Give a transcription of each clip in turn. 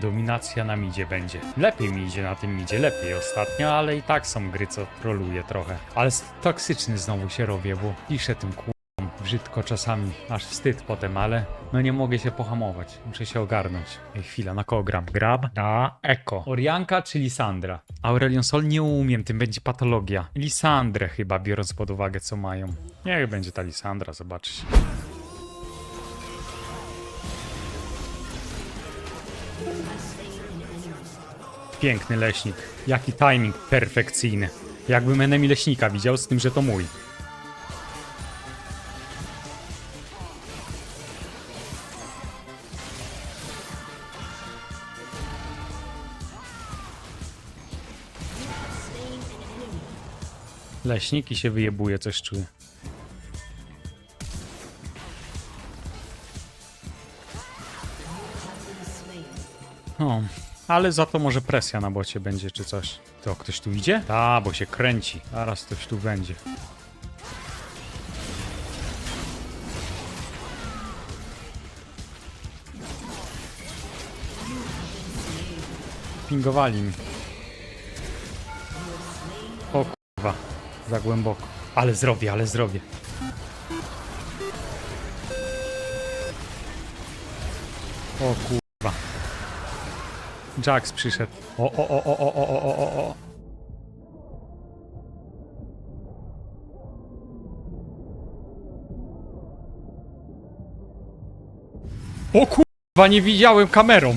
Dominacja na midzie będzie. Lepiej mi idzie na tym midzie, lepiej ostatnio, ale i tak są gry, co troluje trochę. Ale toksyczny znowu się robię, bo piszę tym ku... brzydko czasami, aż wstyd potem, ale no nie mogę się pohamować. Muszę się ogarnąć. Ej, chwila, na kogo gram? Gram na Eko. Orianka czy Lisandra? Aurelion Sol nie umiem, tym będzie patologia. Lisandrę chyba, biorąc pod uwagę, co mają. Niech będzie ta Lisandra, zobaczysz. Piękny leśnik. Jaki timing perfekcyjny. Jakbym enemy leśnika widział, z tym, że to mój. Leśnik i się wyjebuje, coś czuję. O, ale za to może presja na bocie będzie czy coś. To ktoś tu idzie? Ta, bo się kręci. Zaraz ktoś tu będzie. Pingowali mi. O kurwa, za głęboko. Ale zrobię, ale zrobię. O kurwa. Jax przyszedł. O, o, o, o, o, o, o, o, o. O kurwa, nie widziałem kamerą.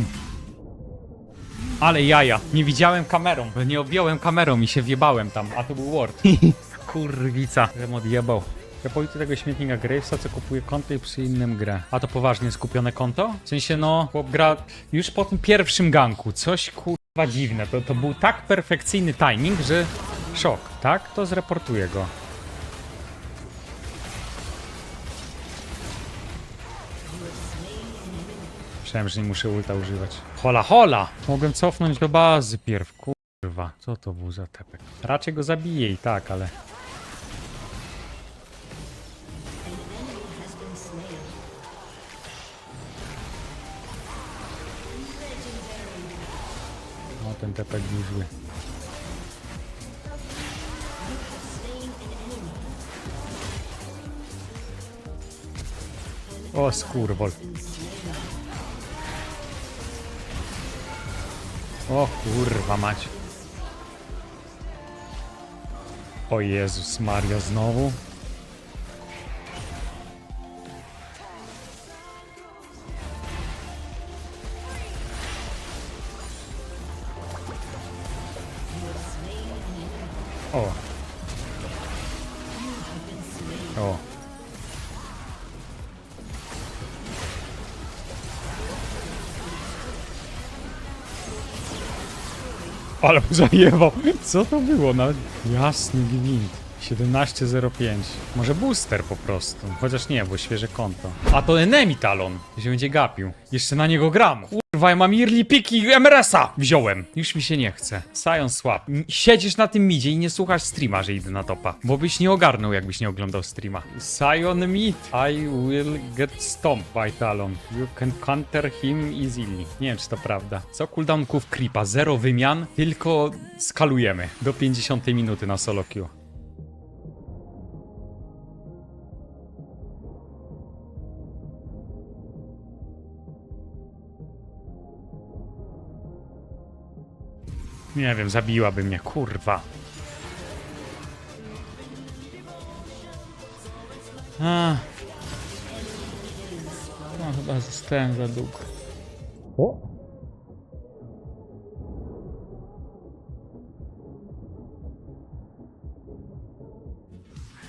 Ale jaja, nie widziałem kamerą. Nie objąłem kamerą i się wjebałem tam, a to był Ward. Kurwica. Żem odjebał. Ja tego śmietnika Gravesa, co kupuje konto i przy innym grę. A to poważnie skupione konto? W sensie no, chłop gra już po tym pierwszym ganku. Coś kurwa dziwne. To, to był tak perfekcyjny timing, że szok, tak? To zreportuję go. Myślałem, że nie muszę ulta używać. Hola, hola! Mogłem cofnąć do bazy pierw, kurwa. Co to był za tepek? Raczej go zabiję i tak, ale... ten tepek był zły. O, skurwol. O kurwa mać. O Jezus Maria znowu. Ale mu zajebał. Co to było? No, jasny gwint. 17.05. Może booster po prostu. Chociaż nie, bo świeże konto. A to enemy talon. Się będzie gapił. Jeszcze na niego gram. Kurwa, ja mam early piki MRS-a. Wziąłem. Już mi się nie chce. Sion swap. Siedzisz na tym midzie i nie słuchasz streama, że idę na topa. Bo byś nie ogarnął, jakbyś nie oglądał streama. Sion mid. I will get stomped by talon. You can counter him easily. Nie wiem, czy to prawda. Co cooldownków creepa? Zero wymian, tylko skalujemy. Do 50 minuty na solo queue. Nie wiem, zabiłaby mnie, kurwa. A. No, chyba zostałem za długo. O!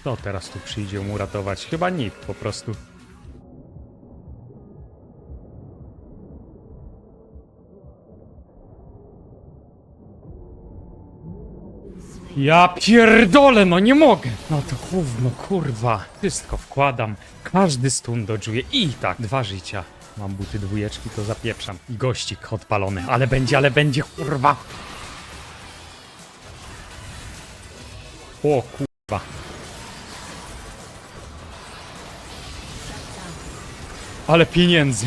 Kto teraz tu przyjdzie mu ratować? Chyba nikt po prostu. Ja pierdolę, no nie mogę. No to gówno, kurwa. Wszystko wkładam. Każdy stun dodżuję i tak, dwa życia. Mam buty dwójeczki, to zapieprzam. I gościk odpalony. Ale będzie, ale będzie, kurwa. O kurwa. Ale pieniędzy.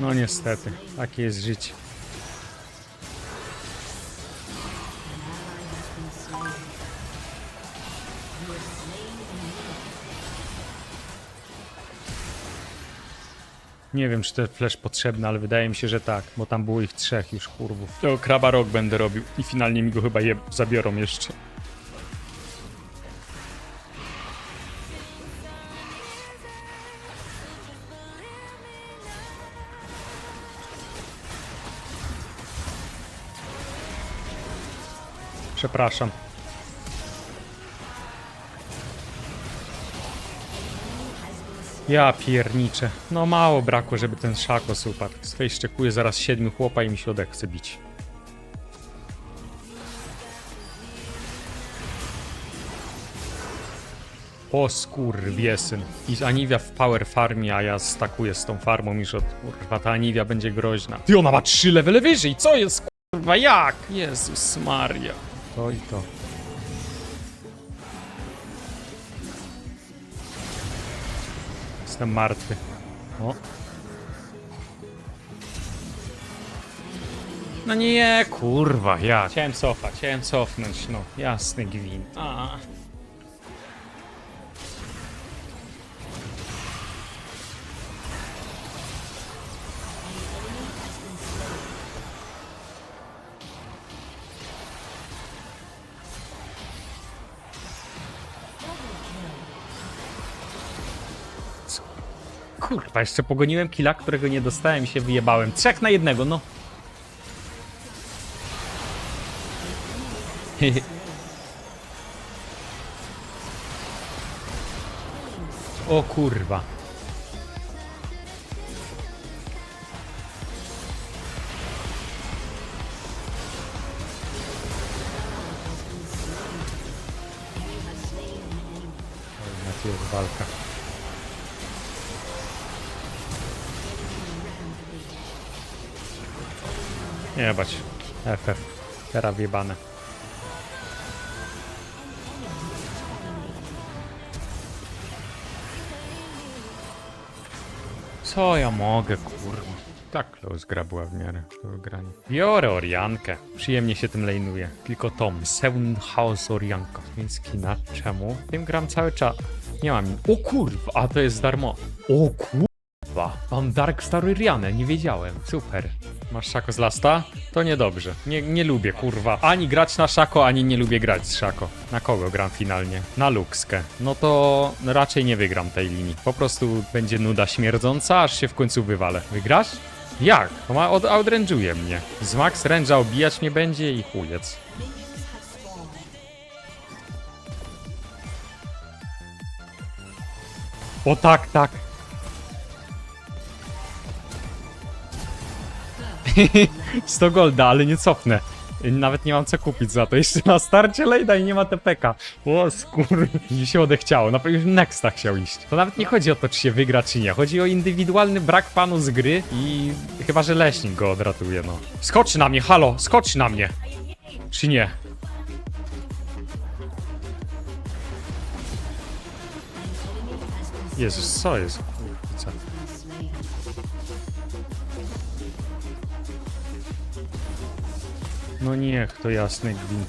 No niestety, takie jest życie. Nie wiem, czy to flash potrzebny, ale wydaje mi się, że tak, bo tam było ich trzech już kurwów. To kraba rok będę robił i finalnie mi go chyba je zabiorą jeszcze. Przepraszam. Ja pierniczę. No mało brakło, żeby ten szakos upadł. Swej szczekuje zaraz siedmiu chłopa i mi się odechce bić. O skurwiesyn. I Aniwia w power farmie, a ja stakuję z tą farmą już od kurwa, ta Aniwia będzie groźna. Ty, ona ma trzy levele wyżej, co jest kurwa, jak? Jezus Maria. To i to. Jestem martwy. O. No nie, kurwa, ja. Chciałem cofać, chciałem cofnąć, no. Jasny gwint. A. Jeszcze pogoniłem killa, którego nie dostałem i się wyjebałem. Trzech na jednego, no. o kurwa. Walka. Nie bać. FF. Teraz wjebane. Co ja mogę, kurwa? Tak close gra była w miarę do wygrania. Biorę Oriankę. Przyjemnie się tym lejnuje. Tylko Tom. Seven House Orianka. Więc kina. Czemu? Tym gram cały czas. Nie mam. O kurwa, a to jest darmo. O kurwa. Mam Dark Star Orianę, nie wiedziałem. Super. Masz szako z lasta? To niedobrze. Nie, nie lubię, kurwa. Ani grać na szako, ani nie lubię grać z szako. Na kogo gram finalnie? Na Luxkę. No to raczej nie wygram tej linii. Po prostu będzie nuda śmierdząca, aż się w końcu wywalę. Wygrasz? Jak? To ma od outrange'uje mnie. Z max range'a obijać mnie będzie i chujec. O tak, tak. 100 golda, ale nie cofnę. Nawet nie mam co kupić za to. Jeszcze na starcie lejda i nie ma TPK. O skur... Mi się odechciało. Na pewno Nexta chciał iść. To nawet nie chodzi o to, czy się wygra, czy nie. Chodzi o indywidualny brak panu z gry i chyba, że leśnik go odratuje, no. Skocz na mnie, halo, skocz na mnie. Czy nie? Jezus, co jest? No niech to jasny gwint.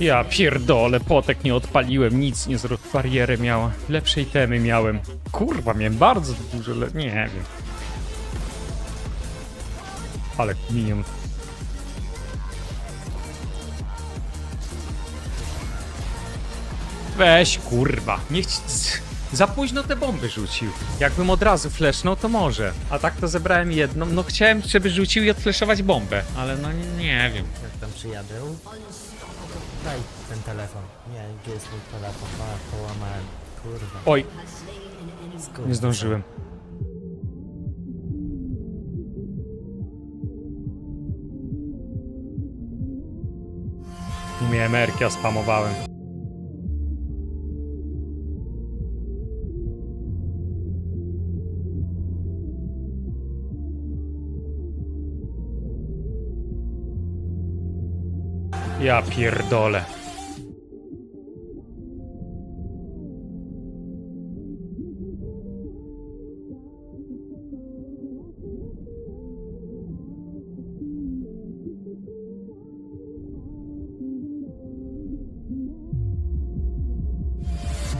Ja pierdolę, potek nie odpaliłem, nic nie zrobiłem. Barierę miała. Lepszej temy miałem. Kurwa, miałem bardzo dużo, le... nie wiem. Ale minion. Weź, kurwa. Niech ci... Za późno te bomby rzucił. Jakbym od razu flashnął, to może. A tak to zebrałem jedną. No chciałem, żeby rzucił i odflashować bombę. Ale no nie, nie wiem. Jak tam przyjadę? Daj ten telefon. Nie, gdzie jest mój telefon? A, połamałem. Kurwa. Oj, Skurwa. nie zdążyłem. Nie miałem erki, a spamowałem. Ja pierdolę.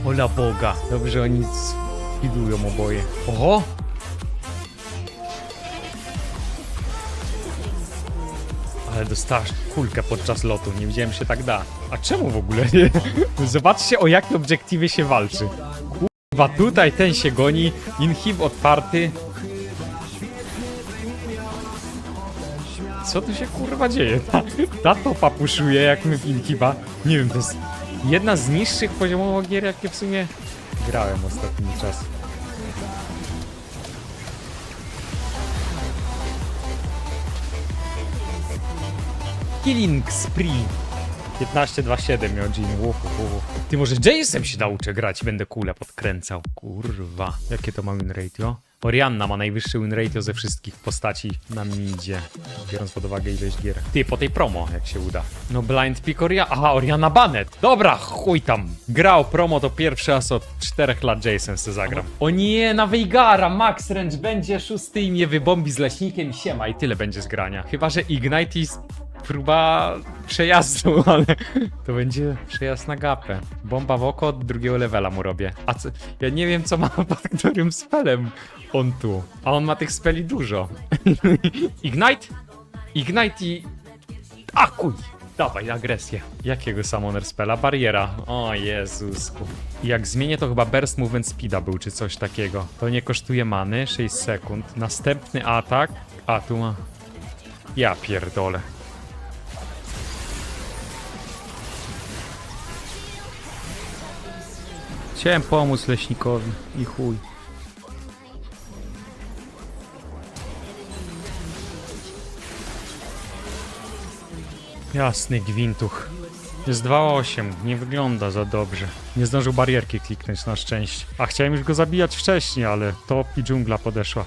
Ola Boga. Dobrze, oni spidują oboje. Oho! Ale dostałeś kulkę podczas lotu, nie widziałem, się tak da. A czemu w ogóle nie? Zobaczcie, o jakie obiektywy się walczy. Kurwa, tutaj ten się goni, inhib otwarty. Co tu się kurwa dzieje? Ta, ta topa puszuje jak my w inhiba. Nie wiem, to jest jedna z niższych poziomowo gier, jakie w sumie grałem ostatnimi czasy. Killing Spree. 15-2-7 miał uf. Ty może Jace'em się nauczę grać i będę kule podkręcał. Kurwa. Jakie to ma win ratio? Orianna ma najwyższy win ratio ze wszystkich postaci na midzie. Biorąc pod uwagę ilość gier. Ty, po tej promo, jak się uda. No blind pick. Aha, Oriana Banet. Dobra, chuj tam. Grał promo to pierwszy raz od 4 lat Jace'em se zagram. O nie, na Veigara Max Range będzie szósty i mnie wybombi z leśnikiem i siema i tyle będzie z grania. Chyba, że Ignite jest próba przejazdu, ale to będzie przejazd na gapę. Bomba w oko od drugiego levela mu robię. A co, ja nie wiem co ma pod którym spelem on tu. A on ma tych speli dużo. Ignite? Ignite i... A kuj! Dawaj, agresję. Jakiego summoner spela? Bariera. O Jezusku. Jak zmienię to chyba burst movement speeda był, czy coś takiego. To nie kosztuje many, 6 sekund. Następny atak. A, tu ma... Ja pierdolę. Chciałem pomóc leśnikowi i chuj. Jasny gwintuch. Jest 2.8, nie wygląda za dobrze. Nie zdążył barierki kliknąć na szczęście. A chciałem już go zabijać wcześniej, ale top i dżungla podeszła.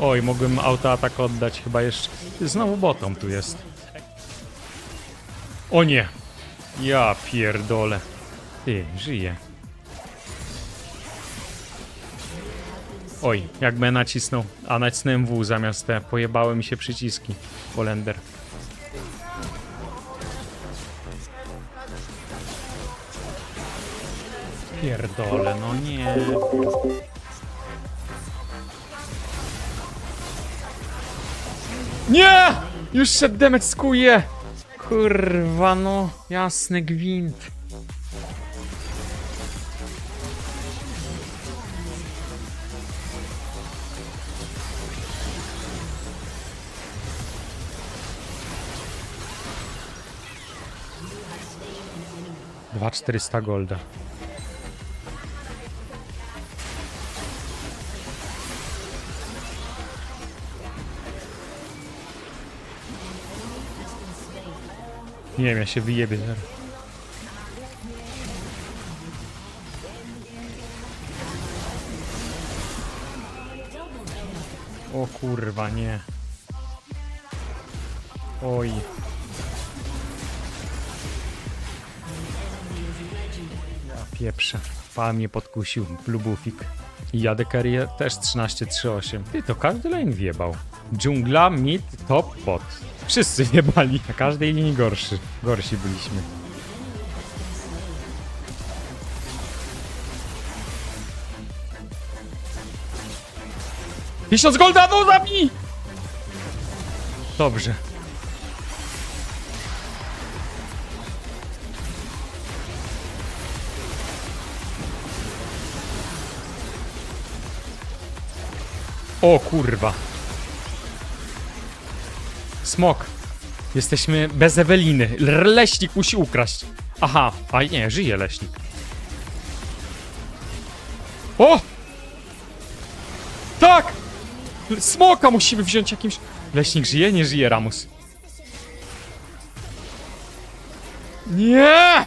Oj, mogłem autoatak oddać chyba jeszcze. Znowu bottom tu jest. O nie! Ja pierdolę. Ty, żyje. Oj, jakby nacisnął, a nacisnąłem W zamiast te, pojebały mi się przyciski. Bolender. Pierdolę, no nie. Nie! Już się demet skuje! Kurwa no, jasny gwint. Dwa czterysta golda. Nie wiem, ja się wyjebię. O kurwa, nie. Oj. Ja pieprzę. Pan mnie podkusił. Blue Buffik. I jadę carrier też 13-3-8. Ty, to każdy lane wjebał. Dżungla, mid, top, bot. Wszyscy wjebali. Na każdej linii gorszy. Gorsi byliśmy. Tysiąc golda, no zabij! Dobrze. O kurwa. Smok. Jesteśmy bez Eweliny. L- Leśnik musi ukraść. Aha, a nie, żyje leśnik. O! Tak! Smoka musimy wziąć jakimś... Leśnik żyje? Nie żyje, Ramus. Nie!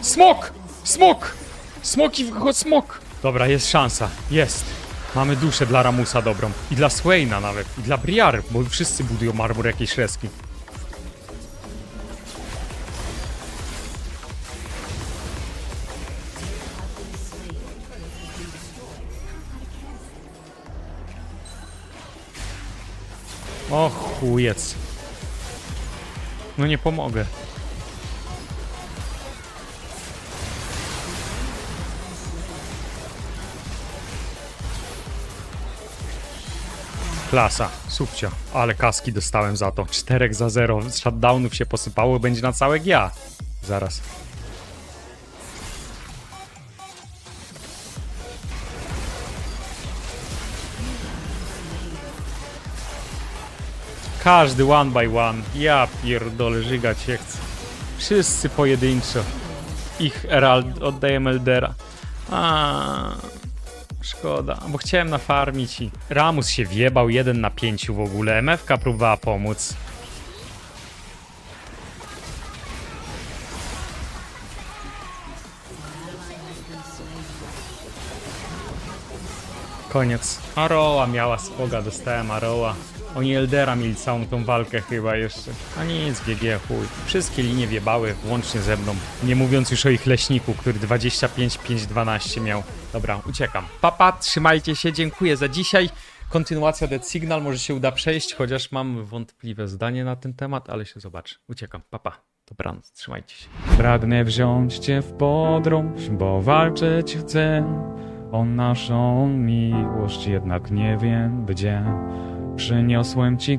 Smok! Smok! Smoki, w- smok! Dobra, jest szansa. Jest. Mamy duszę dla Ramusa dobrą. I dla Swaina nawet. I dla Briar, bo wszyscy budują marmur jakiejś reski. O chujec. No nie pomogę. Klasa, subcia. Ale kaski dostałem za to. Czterech za zero. Z shutdownów się posypało, będzie na całe GIA. Zaraz. Każdy one by one. Ja pierdolę, żygać się chcę. Wszyscy pojedynczo. Ich Herald oddajemy Eldera. A, szkoda, bo chciałem nafarmić i Ramus się wjebał jeden na pięciu w ogóle. MFK próbowała pomóc. Koniec. Aroa miała spoga, dostałem Aroa. Oni Eldera mieli całą tą walkę chyba jeszcze. A nic, GG, chuj. Wszystkie linie wjebały, włącznie ze mną. Nie mówiąc już o ich leśniku, który 25-5-12 miał. Dobra, uciekam. Papa, trzymajcie się, dziękuję za dzisiaj. Kontynuacja Dead Signal może się uda przejść, chociaż mam wątpliwe zdanie na ten temat, ale się zobaczy. Uciekam, papa. Dobranoc, trzymajcie się. Pragnę wziąć cię w podróż, bo walczyć chcę o naszą miłość, jednak nie wiem gdzie. Przyniosłem ci